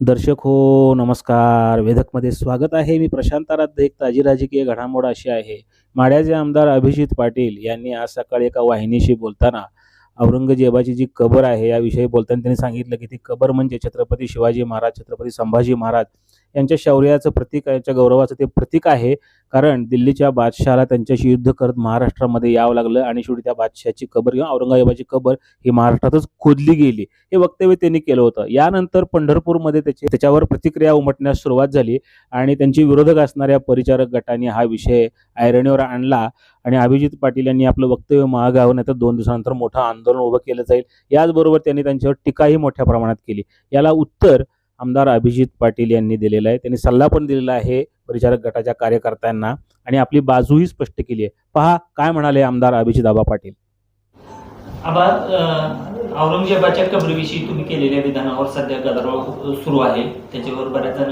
दर्शक हो नमस्कार. वेधकमध्ये स्वागत आहे. मी प्रशांत आराध्य एक ताजी राजकीय घडामोड अशी आहे. माढ्याचे आमदार अभिजित पाटील यांनी आज सकाळी एका वाहिनीशी बोलताना औरंगजेबाची जी कबर आहे याविषयी बोलताना त्यांनी सांगितलं की ती कबर म्हणजे छत्रपती शिवाजी महाराज छत्रपती संभाजी महाराज. यांच्या शौर्याचं प्रतीक यांच्या गौरवाचं ते प्रतीक आहे. कारण दिल्लीच्या बादशहाला त्यांच्याशी युद्ध करत महाराष्ट्रामध्ये यावं लागलं आणि शेवटी त्या बादशहाची कबर किंवा औरंगाबादची कबर ही महाराष्ट्रातच खोदली गेली. हे वक्तव्य त्यांनी केलं होतं. यानंतर पंढरपूरमध्ये त्याची त्याच्यावर प्रतिक्रिया उमटण्यास सुरुवात झाली आणि त्यांची विरोधक असणाऱ्या परिचारक गटाने हा विषय ऐरणीवर आणला आणि अभिजित पाटील यांनी आपलं वक्तव्य महागावं नाही तर दोन दिवसानंतर मोठं आंदोलन उभं केलं जाईल. याचबरोबर त्यांनी त्यांच्यावर टीकाही मोठ्या प्रमाणात केली. याला उत्तर आमदार अभिजित पाटील यांनी दिलेलं आहे. त्यांनी सल्ला पण दिलेला आहे परिचारक गटाच्या कार्यकर्त्यांना आणि आपली बाजूही स्पष्ट केली आहे. पहा काय म्हणाले आमदार अभिजित आबा पाटील? आबा औरंगजेबाच्या कबरीविषयी तुम्ही केलेल्या विधानावर सध्या गदारोळ सुरू आहे. त्याच्यावर बऱ्याच जण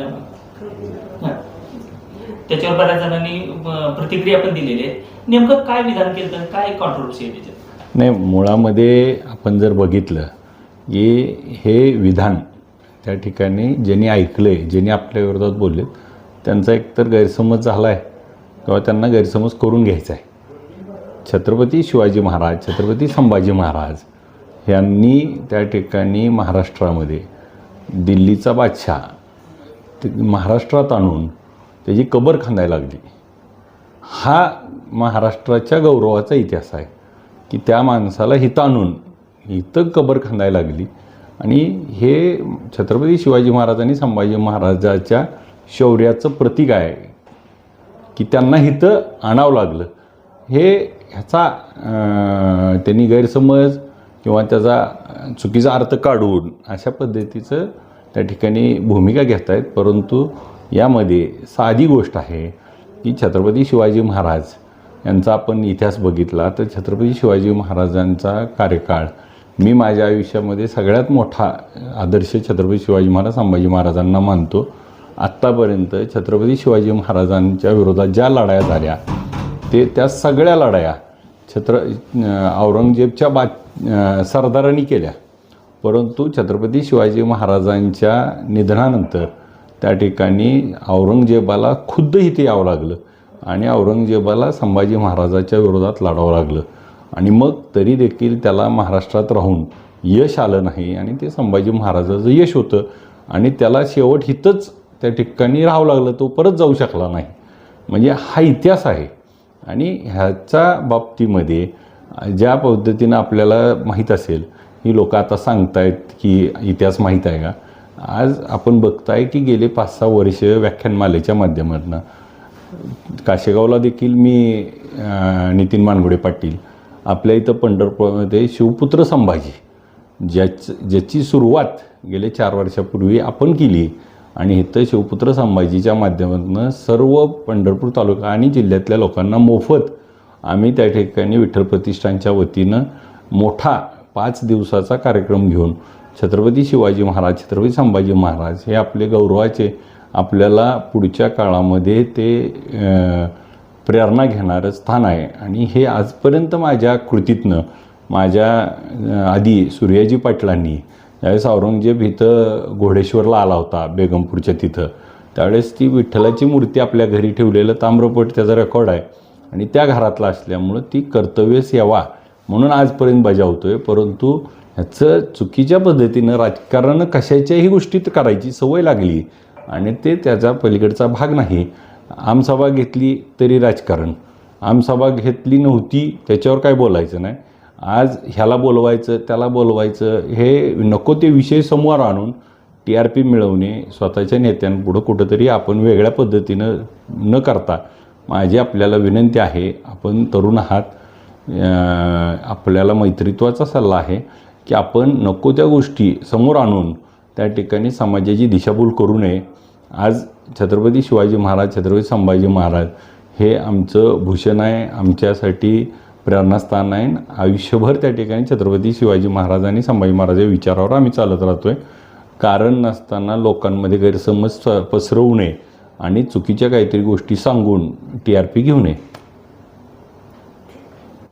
हा. त्याच्यावर बऱ्याच जणांनी प्रतिक्रिया पण दिलेली आहे. नेमकं काय विधान केलं? काय कॉन्ट्रोवर्सी आहे त्याच्यात? नाही मुळामध्ये आपण जर बघितलं की हे विधान त्या ठिकाणी ज्यांनी ऐकलं आहे ज्यांनी आपल्या विरोधात बोलले त्यांचा एकतर गैरसमज झाला आहे किंवा त्यांना गैरसमज करून घ्यायचा आहे छत्रपती शिवाजी महाराज छत्रपती संभाजी महाराज यांनी त्या ठिकाणी महाराष्ट्रामध्ये दिल्लीचा बादशाह ते महाराष्ट्रात आणून त्याची कबर खांदायला लागली. हा महाराष्ट्राच्या गौरवाचा इतिहास आहे की त्या माणसाला हिथं आणून इथं कबर खांदायला लागली. आणि हे छत्रपती शिवाजी महाराज आणि संभाजी महाराजाच्या शौर्याचं प्रतीक आहे की त्यांना इथं आणावं लागलं. हे ह्याचा त्यांनी गैरसमज किंवा त्याचा चुकीचा अर्थ काढून अशा पद्धतीचं त्या ठिकाणी भूमिका घेत आहेत. परंतु यामध्ये साधी गोष्ट आहे की छत्रपती शिवाजी महाराज यांचा आपण इतिहास बघितला तर छत्रपती शिवाजी महाराजांचा कार्यकाळ मी माझ्या आयुष्यामध्ये सगळ्यात मोठा आदर्श छत्रपती शिवाजी महाराज संभाजी महाराजांना मानतो. आत्तापर्यंत छत्रपती शिवाजी महाराजांच्या विरोधात ज्या लढाया झाल्या ते त्या सगळ्या लढाया छत्र औरंगजेबच्या बा सरदारांनी केल्या. परंतु छत्रपती शिवाजी महाराजांच्या निधनानंतर त्या ठिकाणी औरंगजेबाला खुद्द इथे यावं लागलं आणि औरंगजेबाला संभाजी महाराजाच्या विरोधात लढावं लागलं. आणि मग तरी देखील त्याला महाराष्ट्रात राहून यश आलं नाही आणि ते संभाजी महाराजाचं यश होतं. आणि त्याला शेवट हितच त्या ठिकाणी राहावं लागलं तो परत जाऊ शकला नाही. म्हणजे हा इतिहास आहे. आणि ह्याच्या बाबतीमध्ये ज्या पद्धतीनं आपल्याला माहीत असेल ही लोक आता सांगतायत की इतिहास माहीत आहे का? आज आपण बघताय की गेले पाच सहा वर्ष व्याख्यानमालेच्या माध्यमातून काशेगावला देखील मी नितीन मानगुडे पाटील आपल्या इथं पंढरपूरमध्ये शिवपुत्र संभाजी ज्याच ज्याची सुरुवात गेले चार वर्षापूर्वी आपण केली आणि इथं शिवपुत्र संभाजीच्या माध्यमातून सर्व पंढरपूर तालुका आणि जिल्ह्यातल्या लोकांना मोफत आम्ही त्या ठिकाणी विठ्ठल प्रतिष्ठानच्या वतीनं मोठा पाच दिवसाचा कार्यक्रम घेऊन छत्रपती शिवाजी महाराज छत्रपती संभाजी महाराज हे आपले गौरवाचे आपल्याला पुढच्या काळामध्ये ते प्रेरणा घेणारं स्थान आहे. आणि हे आजपर्यंत माझ्या कृतीतनं माझ्या आधी सूर्याजी पाटलांनी ज्यावेळेस औरंगजेब इथं घोडेश्वरला आला होता बेगमपूरच्या तिथं त्यावेळेस ती विठ्ठलाची मूर्ती आपल्या घरी ठेवलेलं ताम्रपट त्याचा रेकॉर्ड आहे. आणि त्या घरातला असल्यामुळं ती कर्तव्य सेवा म्हणून आजपर्यंत बजावतो आहे परंतु ह्याचं चुकीच्या पद्धतीनं राजकारण कशाच्याही गोष्टीत करायची सवय लागली. आणि ते त्याचा पलीकडचा भाग नाही. आमसभा घेतली तरी राजकारण. आमसभा घेतली नव्हती त्याच्यावर काय बोलायचं नाही. आज ह्याला बोलवायचं त्याला बोलवायचं हे नको ते विषय समोर आणून टी आर पी मिळवणे स्वतःच्या नेत्यांपुढं कुठंतरी आपण वेगळ्या पद्धतीनं न करता माझी आपल्याला विनंती आहे आपण तरुण आहात. आपल्याला मैत्रित्वाचा सल्ला आहे की आपण नको त्या गोष्टी समोर आणून त्या ठिकाणी समाजाची दिशाभूल करू नये. आज छत्रपती शिवाजी महाराज छत्रपती संभाजी महाराज हे आमचं भूषण आहे आमच्यासाठी प्रेरणास्थान आहे. आयुष्यभर त्या ठिकाणी छत्रपती शिवाजी महाराज आणि संभाजी महाराजाच्या विचारावर आम्ही चालत राहतो आहे कारण नसताना लोकांमध्ये गैरसमज स- पसरवू नये आणि चुकीच्या काहीतरी गोष्टी सांगून टी आर पी घेऊ नये.